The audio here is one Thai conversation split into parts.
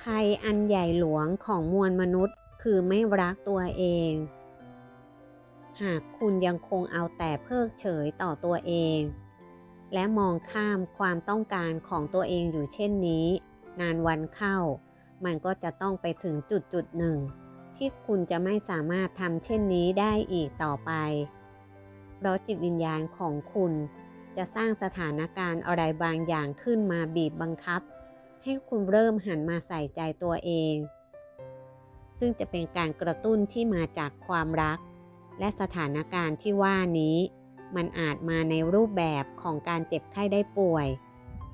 ภัยอันใหญ่หลวงของมวลมนุษย์คือไม่รักตัวเอง หากคุณยังคงเอาแต่เพิกเฉยต่อตัวเอง และมองข้ามความต้องการของตัวเองอยู่เช่นนี้ นานวันเข้า มันก็จะต้องไปถึงจุดจุดหนึ่ง ที่คุณจะไม่สามารถทำเช่นนี้ได้อีกต่อไป เพราะจิตวิญญาณของคุณจะสร้างสถานการณ์อะไรบางอย่างขึ้นมาบีบบังคับ ให้คุณเริ่มหันมาใส่ใจตัวเอง ซึ่งจะเป็นการกระตุ้นที่มาจากความรัก และสถานการณ์ที่ว่านี้ มันอาจมาในรูปแบบของการเจ็บไข้ได้ป่วย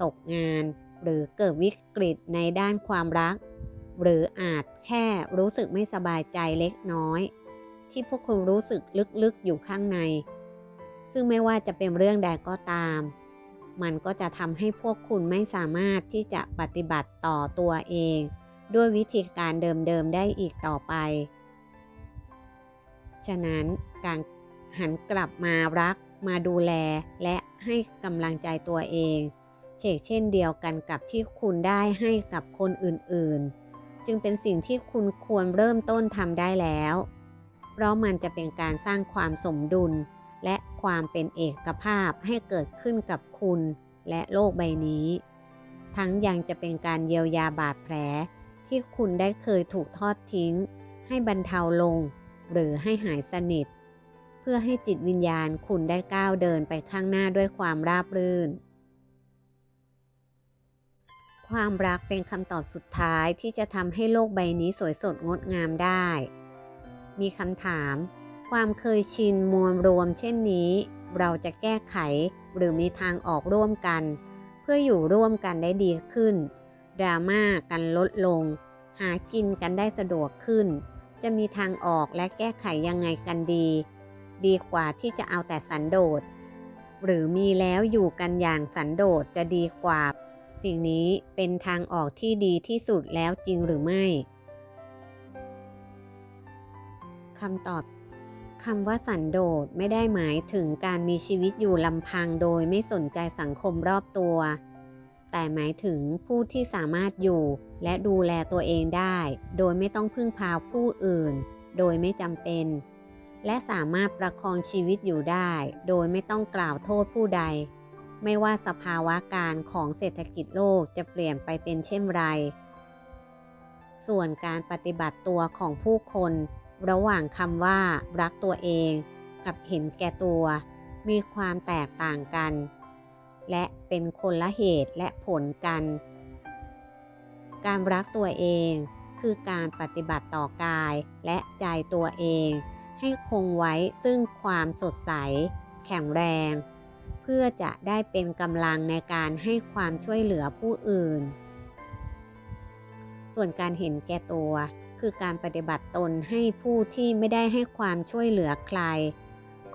ตกงาน หรือเกิดวิกฤตในด้านความรัก หรืออาจแค่รู้สึกไม่สบายใจเล็กน้อย ที่พวกคุณรู้สึกลึกๆอยู่ข้างใน ซึ่งไม่ว่าจะเป็นเรื่องใดก็ตาม มันก็จะทำให้พวกคุณไม่สามารถที่จะปฏิบัติต่อตัวเอง ด้วยวิธีการเดิมๆได้อีกต่อไป ฉะนั้นการหันกลับมารักมาดูแลและให้กำลังใจตัวเองเชกเช่นเดียวกันกับที่คุณได้ให้กับคนอื่นๆ จึงเป็นสิ่งที่คุณควรเริ่มต้นทำได้แล้ว เพราะมันจะเป็นการสร้างความสมดุล และความเป็นเอกภาพให้เกิดขึ้นกับคุณและโลกใบนี้ ทั้งยังจะเป็นการเยียวยาบาดแผล ที่คุณได้เคยถูกทอดทิ้ง ให้บรรเทาลง หรือให้หายสนิท เพื่อให้จิตวิญญาณคุณได้ก้าวเดินไปข้างหน้าด้วยความราบรื่น ความรักเป็นคำตอบสุดท้ายที่จะทำให้โลกใบนี้สวยสดงดงามได้ มีคำถาม ความเคยชินมวลรวมเช่นนี้ เราจะแก้ไขหรือมีทางออกร่วมกัน เพื่ออยู่ร่วมกันได้ดีขึ้น ดราม่ากันลดลง หากินกันได้สะดวกขึ้น จะมีทางออกและแก้ไขยังไงกันดี ดีกว่าที่จะเอาแต่สันโดษ หรือมีแล้วอยู่กันอย่างสันโดษจะดีกว่า สิ่งนี้เป็นทางออกที่ดีที่สุดแล้วจริงหรือไม่คำตอบ คำว่าสันโดษไม่ได้หมายถึงการมีชีวิตอยู่ลำพังโดยไม่สนใจสังคมรอบตัว แต่หมายถึงผู้ที่สามารถอยู่และดูแลตัวเองได้ โดยไม่ต้องพึ่งพาผู้อื่น โดยไม่จำเป็น และสามารถประคองชีวิตอยู่ได้ โดยไม่ต้องกล่าวโทษผู้ใด ไม่ว่าสภาวะการของเศรษฐกิจโลกจะเปลี่ยนไปเป็นเช่นไร ส่วนการปฏิบัติตัวของผู้คน ระหว่างคำว่ารักตัวเองกับเห็นแก่ตัว มีความแตกต่างกัน และเป็นคนละเหตุและผลกัน การรักตัวเองคือการปฏิบัติต่อกายและใจตัวเอง ให้คงไว้ซึ่งความสดใส แข็งแรง เพื่อจะได้เป็นกำลังในการให้ความช่วยเหลือผู้อื่น ส่วนการเห็นแก่ตัว คือการปฏิบัติตนให้ผู้ที่ไม่ได้ให้ความช่วยเหลือใคร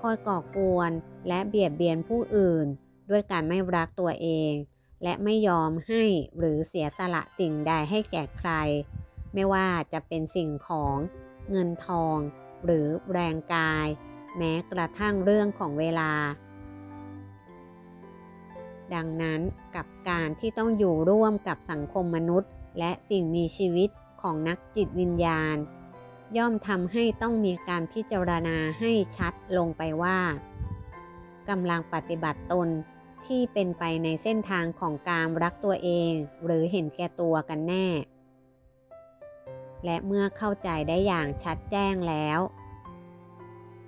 คอยก่อกวนและเบียดเบียนผู้อื่น ด้วยการไม่รักตัวเอง และไม่ยอมให้หรือเสียสละสิ่งใดให้แก่ใคร ไม่ว่าจะเป็นสิ่งของเงินทอง หรือแรงกาย แม้กระทั่งเรื่องของเวลา ดังนั้นกับการที่ต้องอยู่ร่วมกับสังคมมนุษย์ และสิ่งมีชีวิต ของนักจิตวิญญาณ ย่อมทำให้ต้องมีการพิจารณาให้ชัดลงไปว่ากำลังปฏิบัติตนที่เป็นไปในเส้นทางของการรักตัวเอง หรือเห็นแก่ตัวกันแน่ และเมื่อเข้าใจได้อย่างชัดแจ้งแล้ว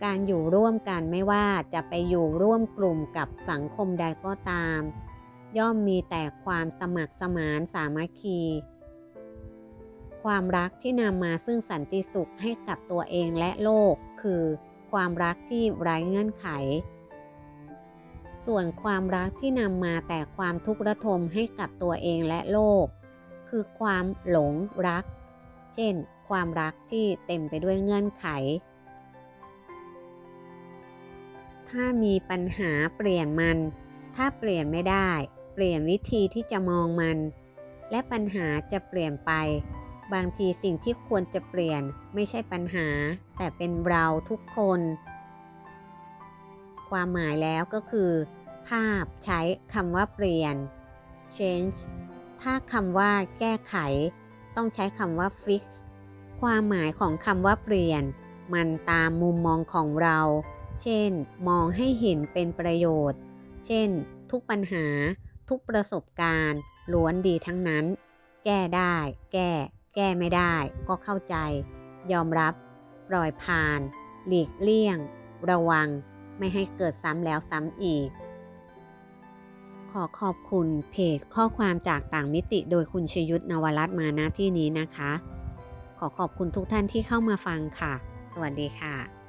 การอยู่ร่วมกันไม่ว่าจะไปอยู่ร่วมกลุ่มกับสังคมใดก็ตาม ย่อมมีแต่ความสมัครสมานสามัคคี ความรักที่นำมาซึ่งสันติสุขให้กับตัวเองและโลก คือความรักที่ไร้เงื่อนไข ส่วนความรักที่นำมาแต่ความทุกข์ระทมให้กับตัวเองและโลก คือความหลงรัก เช่น ความรักที่เต็มไปด้วยเงื่อนไข ถ้ามีปัญหาเปลี่ยนมัน ถ้าเปลี่ยนไม่ได้ เปลี่ยนวิธีที่จะมองมัน และปัญหาจะเปลี่ยนไป บางทีสิ่งที่ควรจะเปลี่ยนไม่ใช่ปัญหา แต่เป็นเราทุกคน ความหมายแล้วก็คือ ภาพใช้คำว่าเปลี่ยน change ถ้าคำว่าแก้ไข ต้องใช้คำว่า fix ความหมายของคำว่าเปลี่ยน มันตามมุมมองของเรา เช่น มองให้เห็นเป็นประโยชน์ เช่น ทุกปัญหา ทุกประสบการณ์ล้วนดีทั้งนั้น แก้ได้ แก้ แก้ไม่ได้ก็เข้าใจ ยอมรับ ปล่อยผ่าน หลีกเลี่ยง ระวัง ไม่ให้เกิดซ้ำแล้วซ้ำอีก ขอขอบคุณเพจข้อความจากต่างมิติโดยคุณชยุทธนวรัตน์มาณที่นี้นะคะ ขอขอบคุณทุกท่านที่เข้ามาฟังค่ะ สวัสดีค่ะ